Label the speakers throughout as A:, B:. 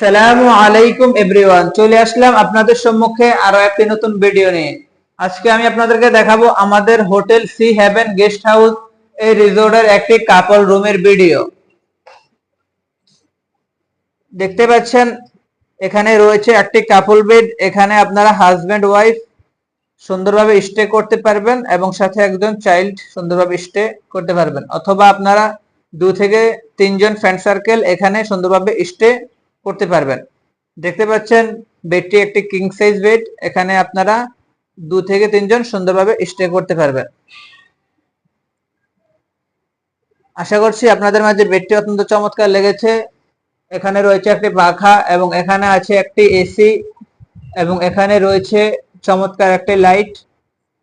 A: সালামু আলাইকুম এভরিওয়ান, চলে আসলাম আপনাদের সম্মুখে আরও একটি নতুন ভিডিও নিয়ে। আজকে আমি আপনাদেরকে দেখাবো আমাদের hotel Sea Haven guest house এই রিসোর্টের একটি কাপল রুমের ভিডিও। দেখতে পাচ্ছেন, এখানে রয়েছে একটি কাপল বেড এখানে আপনারা হাজবেন্ড ওয়াইফ সুন্দরভাবে স্টে করতে পারবেন এবং সাথে একজন চাইল্ড সুন্দরভাবে স্টে করতে পারবেন। অথবা আপনারা দু থেকে তিনজন ফ্রেন্ড সার্কেল এখানে সুন্দরভাবে স্টে করতে পারবেন। দেখতে পাচ্ছেন, বেডটি একটি কিং সাইজ বেড এখানে আপনারা দু থেকে তিনজন সুন্দরভাবে স্টে করতে পারবেন। আশা করছি আপনাদের মাঝে বেডটি অত্যন্ত চমৎকার লেগেছে। এখানে রয়েছে একটি পাখা এবং এখানে আছে একটি এসি এবং এখানে রয়েছে চমৎকার একটি লাইট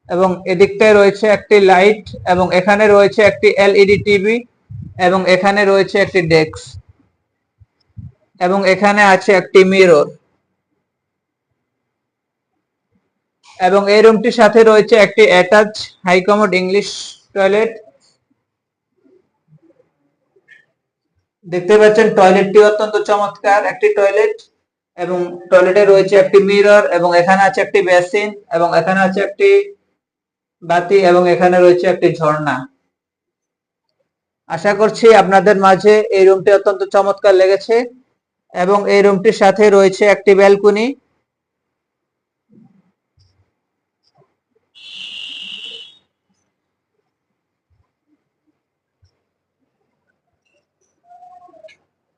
A: এবং এদিকটায় রয়েছে একটি লাইট এবং এখানে রয়েছে একটি এলইডি টিভি এবং এখানে রয়েছে একটি ডেস্ক এবং এখানে আছে একটি মিরর এবং এই রুমটির সাথে রয়েছে একটি অ্যাটাচ হাইকমোড ইংলিশ টয়লেট দেখতে পাচ্ছেন টয়লেটটি অত্যন্ত চমৎকার একটি টয়লেট এবং টয়লেটে রয়েছে একটি মিরর এবং এখানে আছে একটি বেসিন এবং এখানে আছে একটি বাতি এবং এখানে রয়েছে একটি ঝর্ণা। আশা করছি আপনাদের মাঝে এই রুমটি অত্যন্ত চমৎকার লেগেছে। এবং এই রুমটির সাথে রয়েছে একটি ব্যালকনি।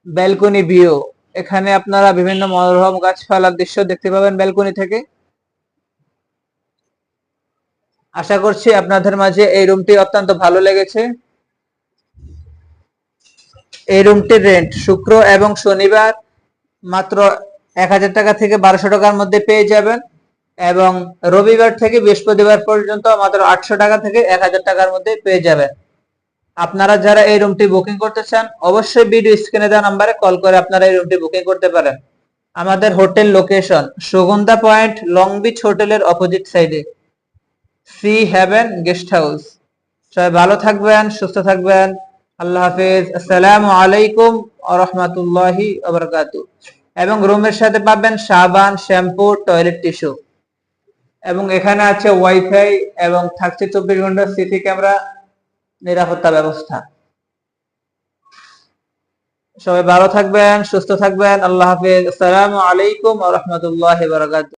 A: Balcony view. এখানে আপনারা বিভিন্ন মনোরম গাছপালার দৃশ্য দেখতে পাবেন ব্যালকনি থেকে। আশা করছি আপনাদের মাঝে এই রুমটি অত্যন্ত ভালো লেগেছে। এই রুমটির রেন্ট শুক্র এবং শনিবার মাত্র এক হাজার টাকা থেকে বারোশো টাকার মধ্যে পেয়ে যাবেন এবং রবিবার থেকে বৃহস্পতিবার পর্যন্ত মাত্র আটশো টাকা থেকে এক হাজার টাকার মধ্যে পেয়ে যাবেন। আপনারা যারা এই রুমটি বুকিং করতে চান, অবশ্যই ভিডিও স্ক্রিনে দেওয়া নাম্বারে কল করে আপনারা এই রুমটি বুকিং করতে পারেন। আমাদের hotel location Sugandha point, Long Beach হোটেলের অপোজিট সাইডে সি হ্যাভেন গেস্ট হাউস সবাই ভালো থাকবেন, সুস্থ থাকবেন। আল্লাহ হাফেজ। আসসালামু আলাইকুম রহমতুল্লাহি এবং রুমের সাথে পাবেন সাবান, শ্যাম্পু, টয়লেট টিস্যু। এবং এখানে আছে ওয়াইফাই এবং থাকছে চব্বিশ ঘণ্টা সিসি ক্যামেরা নিরাপত্তা ব্যবস্থা। সবাই ভালো থাকবেন, সুস্থ থাকবেন। আল্লাহ হাফেজ। আসসালামু আলাইকুম রহমতুল্লাহ বারাকাতু